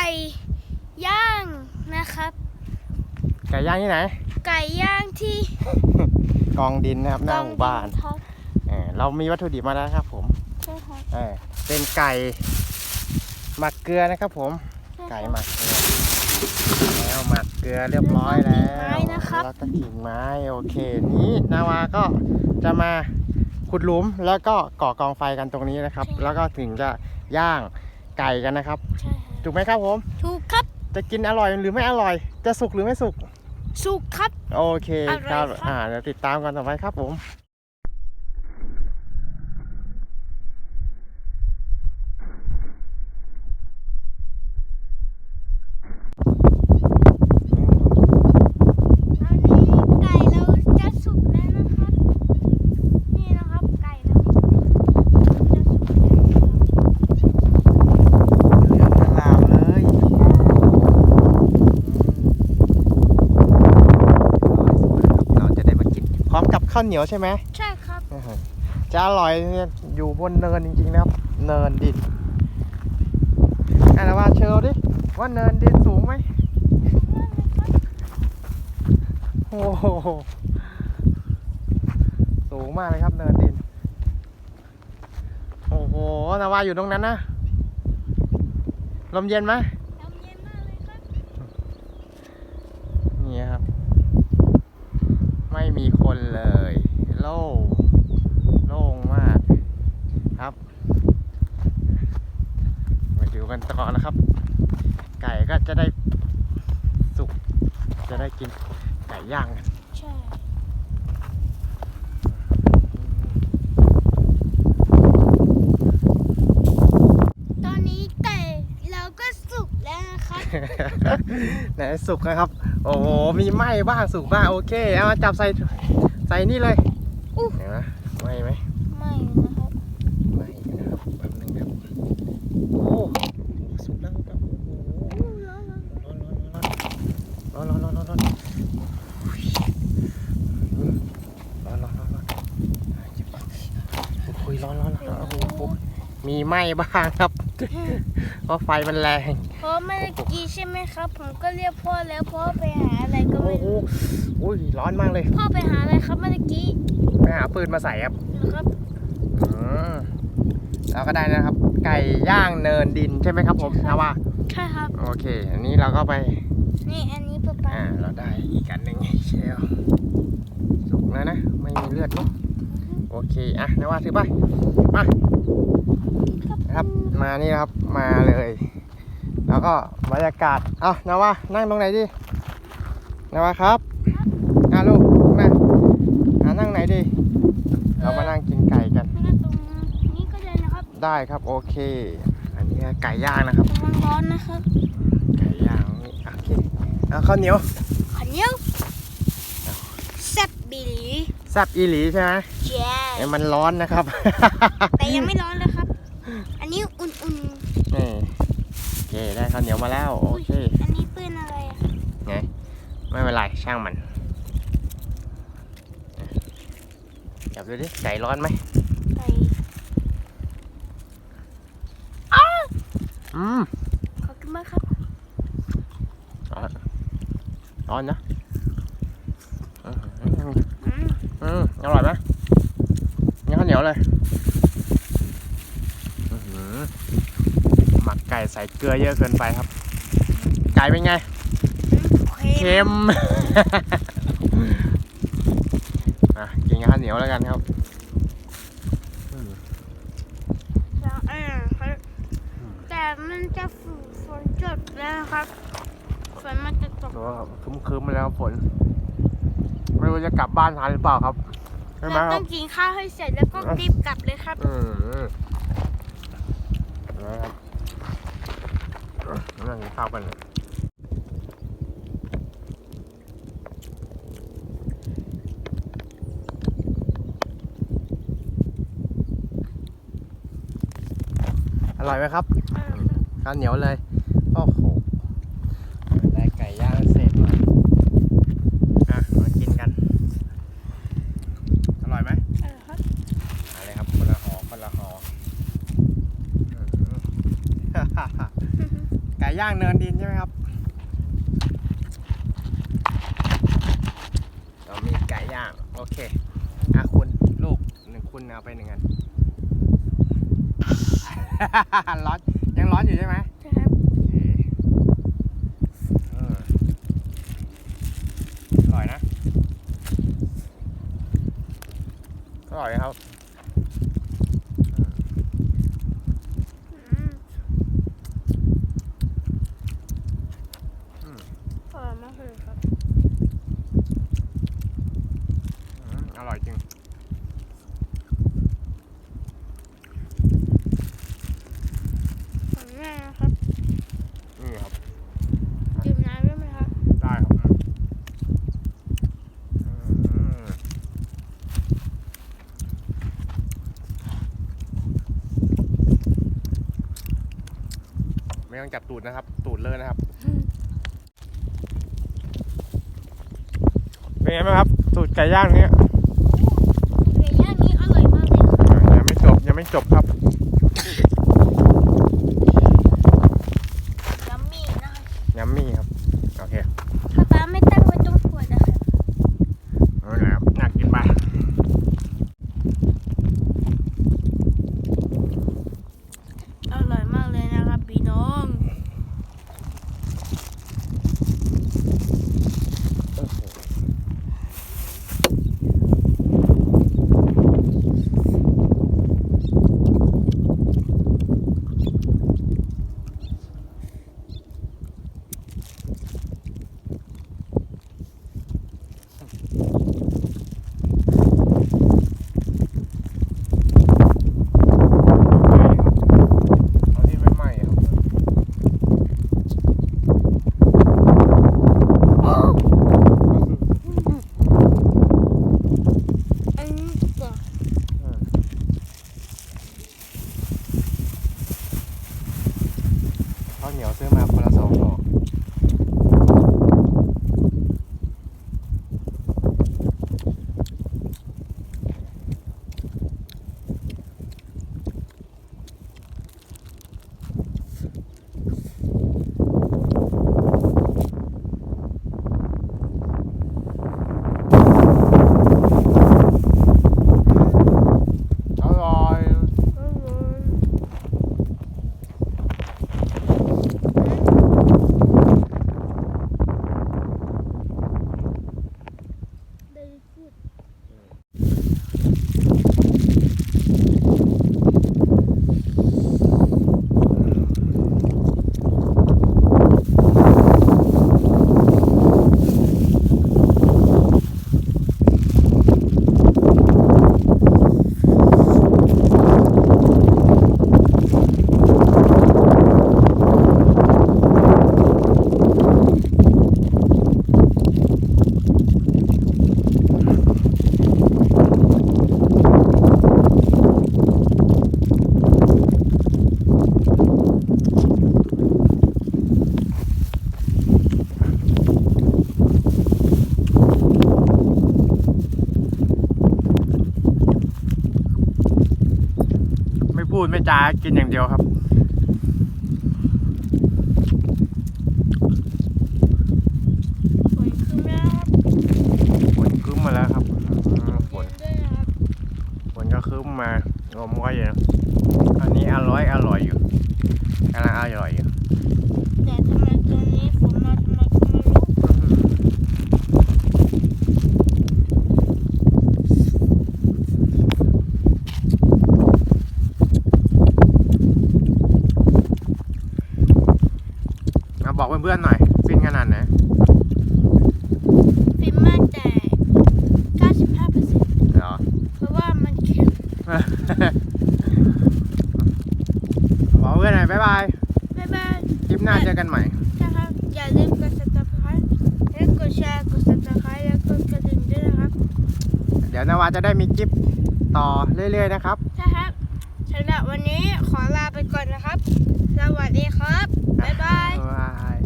ก่ย่างนะครับ ไก่ย่างที่ไหน ไก่ย่างที่กองดินนะครับหน้าหมู่บ้านกองดิครับเออเรามีวัตถุดิบมาแล้วครับ ผมใช่ครับเออเป็นไก่หมักเกลือนะครับผม ไก่หมักเกลือแล้วหมักเกลือเรียบร้อยแล้วไม้นะครับแล้วก็กิ่งไม้โอเค นี้นาวาก็จะมาขุดหลุมแล้วก็ก่อกองไฟกันตรงนี้นะครับ แล้วก็ถึงจะย่างไก่กันนะครับ ใช่ครับ ถูกไหมครับผม ถูกครับ จะกินอร่อยหรือไม่อร่อย จะสุกหรือไม่สุก สุกครับ โอเคอร่อยครับครับ อ่าเดี๋ยวติดตามกันต่อไปครับผม ตอนนี้ไก่เราจะสุกแล้วนะครับ นี่นะครับไก่เราจะสุกแล้วนะครับ เหลืองอลามเลยเราจะได้มากิน พร้อมกับ ข้าวเหนียวใช่ไหมใช่ครับจะอร่อยเนี่ยอยู่บนเนินจริงๆนะครับเนินดินอะแล้วว่าเชิญดิว่าเนินดินสูงไหมโอ้โหสูงมากเลยครับเนินดิน โอ้โหนาวาอยู่ตรงนั้นนะลมเย็นไหมลมเย็นมากเลยครับนี่ครับ ไม่มีคนเลย โล่งโล่งมากครับ มาดูกันต่อนะครับ ไก่ก็จะได้สุก จะได้กินไก่ย่างกันใช่ตอนนี้ไก่เราก็สุกแล้วนะครับ ไหนสุกนะครับ โอ้โหมีไหม้บ้างสุกบ้างโอเค เอามาจับใส่ใส่นี่เลยอู้ เห็นไหมไหมไหม มีไหม้บ้างครับ เพราะไฟมันแรง เพราะเมื่อกี้ใช่ไหมครับ ผมก็เรียกพ่อแล้วพ่อไปหาอะไรก็โอ้ไม่โหรู้อุ้ยร้อนมากเลย พ่อไปหาอะไรครับเมื่อกี้ไปหาปืนมาใส่ครับนะครับอืมแล้วก็ได้นะครับ ไก่ย่างเนินดินใช่ไหมครับผมนะว่า ใช่ครับ โอเค อันนี้เราก็ไป นี่อันนี้ป๊าป๊าอ่า เราได้อีกอันหนึ่งเชลสุกแล้วนะ ไม่มีเลือดเนอะโอเค อะนะว่าถือไป มานะครับ มานี่นะครับ มาเลย แล้วก็บรรยากาศเอานะว่านั่งตรงไหนดีนะว่าครับอะลูกมาอะนั่งไหนดี เรามานั่งกินไก่กันไม่งั้นตรงนี้ก็ได้นะครับได้ครับโอเค อันนี้ไก่ย่างนะครับระวังร้อนนะครับ ไก่ย่างนี่โอเคเอาข้าวเหนียวขันเนี้ยวแซ่บบิลีแซ่บอีหลีใช่ไหมแจ๊เอ้ยมันร้อนนะครับ แต่ยังไม่ร้อนเลยครับ อันนี้อุ่นนี่โอเคได้ข้าวเหนียวมาแล้วๆโออุ๊ยเคอันนี้ปืนอะไรอะไงไม่เป็นไรช่างมันจับดูดิไก่ร้อนไหมไก่อืมขอบคุณมากครับร้อนนะอืม อืม อืมอร่อยไหมนี่ข้าว เหนียวเลยอื้อหือหมักไก่ใส่เกลือเยอะเกินไปครับ ไก่เป็นไงเค็มอะกินข้าวเหนียวแล้วกันครับอืมแล้วอ่าครับแต่มันจะฝืนฝนหยุดแล้วนะครับฝนมันจะตกโอ้คึมคึมๆมาแล้วฝนไม่รู้จะกลับบ้านทันหรือเปล่าครับ ใช่ไหมเราคต้รัอบ งกินข้าวให้เสร็จแล้วก็รีบกลับเลยครับ อืมนะครับนั่งกินข้าวกันอร่อยไหมครับ ข้าวเหนียวเลย โอ้โห ได้ไก่ย่างเสร็จมาอะ มากินกัน อร่อยไหม เออครับ อะไรครับ คนละหอคนละหออืม ไก่ ย่างเนินดินใช่ไหมครับเรามีไก่ย่าง โอเคอะคุณลูกหนึ่งคุณเอาไปหนึ่งอัน ร้อน ยังร้อนอยู่ใช่ไหมใช่ครับโอเคเอออร่อยนะ อร่อยครับ อืมอร่อยมากเลยครับ อืมอร่อยจริง ของแม่นะครับ นี่ครับ ดื่มน้ำได้ไหมครับ ได้ครับอืมไม่ต้อง จับตูดนะครับ ตูดเลยนะครับ เป็นไงบ้างครับตูดไก่ย่างเนี้ยไก่ย่างนี้อร่อยมากเลยครับอ่ายังไม่จบยังไม่จบครับ พูดไม่จากินอย่างเดียวครับ ฝนขึ้นแล้วครับฝนครึ้มมาแล้วครับอืมฝนเย็นด้วยนะครับฝนก็ครึ้มมาลมก็เย็นอันนี้อร่อยอร่อยอยู่กำลังอร่อยอยู่แต่ทำไมตอนนี้ฝนมาทำไมก็ไม่รู้ เอา บอกเพื่อนๆหน่อยฟินขนาดไหนฟิล์มมากแต่95%เหรอเพราะว่ามันเค็มบอกเพื่อนหน่อยบ๊ายบายบ๊ายบายคลิปหน้าเจอกันใหม่นะครับอย่าลืมกด subscribe และกดแชร์กด subscribe และกดกระดิ่งด้วยนะครับ เดี๋ยวนาวาจะได้มีคลิปต่อเรื่อยๆนะครับนะครับสำหรับวันนี้ขอลาไปก่อนนะครับ สวัสดีครับ บ๊ายบายบ๊ายบาย